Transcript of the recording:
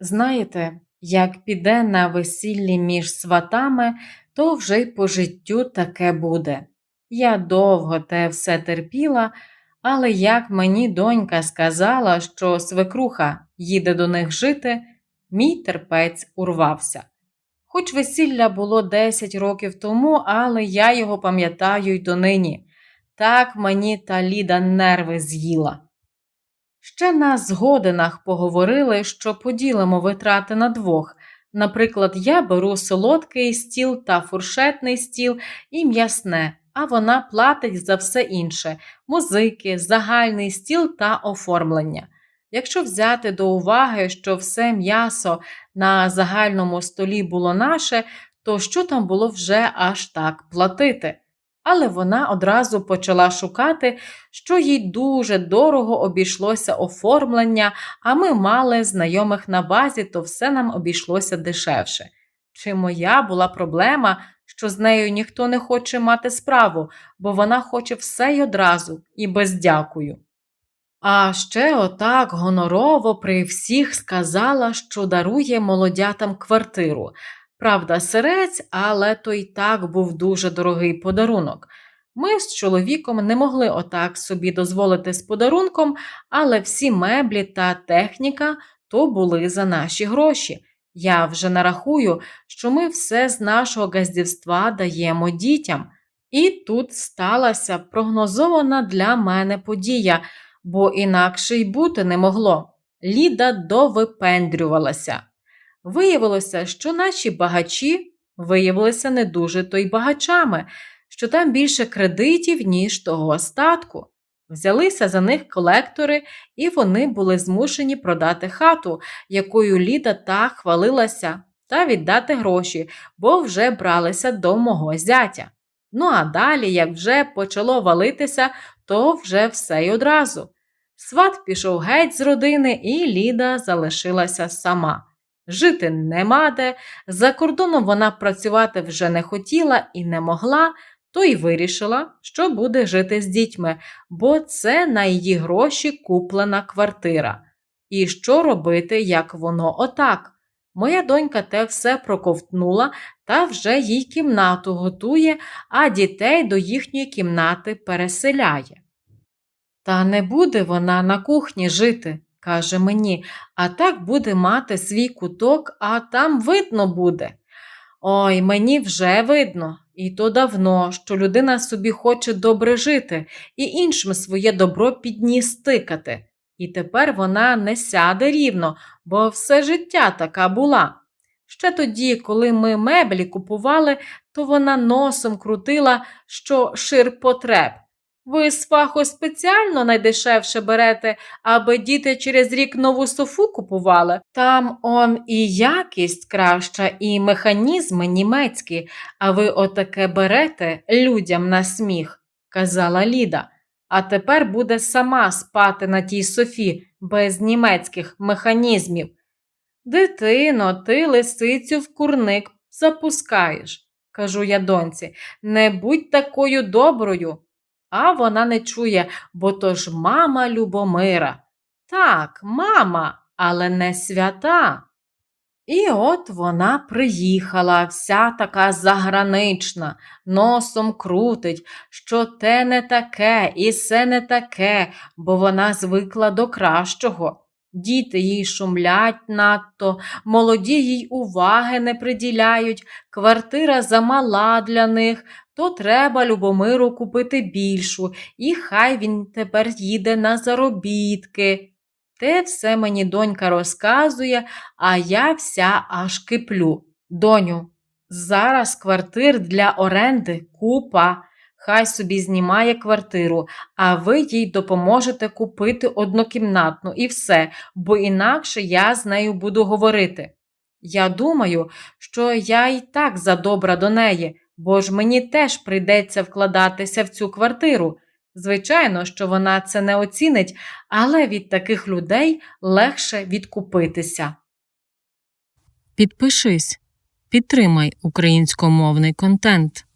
Знаєте, як піде на весіллі між сватами, то вже й по життю таке буде. Я довго те все терпіла, але як мені донька сказала, що свекруха їде до них жити, мій терпець урвався. Хоч весілля було 10 років тому, але я його пам'ятаю й донині. Так мені та Ліда нерви з'їла. Ще на згодинах поговорили, що поділимо витрати на двох. Наприклад, я беру солодкий стіл та фуршетний стіл і м'ясне, а вона платить за все інше музики, загальний стіл та оформлення. Якщо взяти до уваги, що все м'ясо на загальному столі було наше, то що там було вже аж так платити? Але вона одразу почала шукати, що їй дуже дорого обійшлося оформлення, а ми мали знайомих на базі, то все нам обійшлося дешевше. Чи моя була проблема, що з нею ніхто не хоче мати справу, бо вона хоче все й одразу і без дякую. А ще отак гонорово при всіх сказала, що дарує молодятам квартиру. Правда, сирець, але то й так був дуже дорогий подарунок. Ми з чоловіком не могли отак собі дозволити з подарунком, але всі меблі та техніка то були за наші гроші. Я вже нарахую, що ми все з нашого газдівства даємо дітям. І тут сталася прогнозована для мене подія, бо інакше й бути не могло. Ліда довипендрювалася. Виявилося, що наші багачі виявилися не дуже то й багачами, що там більше кредитів, ніж того остатку. Взялися за них колектори, і вони були змушені продати хату, якою Ліда так хвалилася, та віддати гроші, бо вже бралися до мого зятя. Ну а далі, як вже почало валитися, то вже все й одразу. Сват пішов геть з родини, і Ліда залишилася сама. Жити нема де, за кордоном вона працювати вже не хотіла і не могла, то й вирішила, що буде жити з дітьми, бо це на її гроші куплена квартира. І що робити, як воно отак? Моя донька те все проковтнула та вже їй кімнату готує, а дітей до їхньої кімнати переселяє. Та не буде вона на кухні жити, каже мені, а так буде мати свій куток, а там видно буде. Ой, мені вже видно, і то давно, що людина собі хоче добре жити і іншим своє добро під ніс тикати. І тепер вона не сяде рівно, бо все життя така була. Ще тоді, коли ми меблі купували, то вона носом крутила, що шир потреб. Ви фаху спеціально найдешевше берете, аби діти через рік нову софу купували. Там он і якість краща, і механізми німецькі, а ви отаке берете людям на сміх, казала Ліда. А тепер буде сама спати на тій софі без німецьких механізмів. Дитино, ти лисицю в курник запускаєш, кажу я доньці, не будь такою доброю. А вона не чує, бо то ж мама Любомира. Так, мама, але не свята. І от вона приїхала, вся така загранична, носом крутить, що те не таке і се не таке, бо вона звикла до кращого. Діти їй шумлять надто, молоді їй уваги не приділяють, квартира замала для них, то треба Любомиру купити більшу, і хай він тепер їде на заробітки. Те все мені донька розказує, а я вся аж киплю. Доню, зараз квартир для оренди купа. Хай собі знімає квартиру, а ви їй допоможете купити однокімнатну і все, бо інакше я з нею буду говорити. Я думаю, що я і так задобра до неї, бо ж мені теж прийдеться вкладатися в цю квартиру. Звичайно, що вона це не оцінить, але від таких людей легше відкупитися. Підпишись, підтримай українськомовний контент.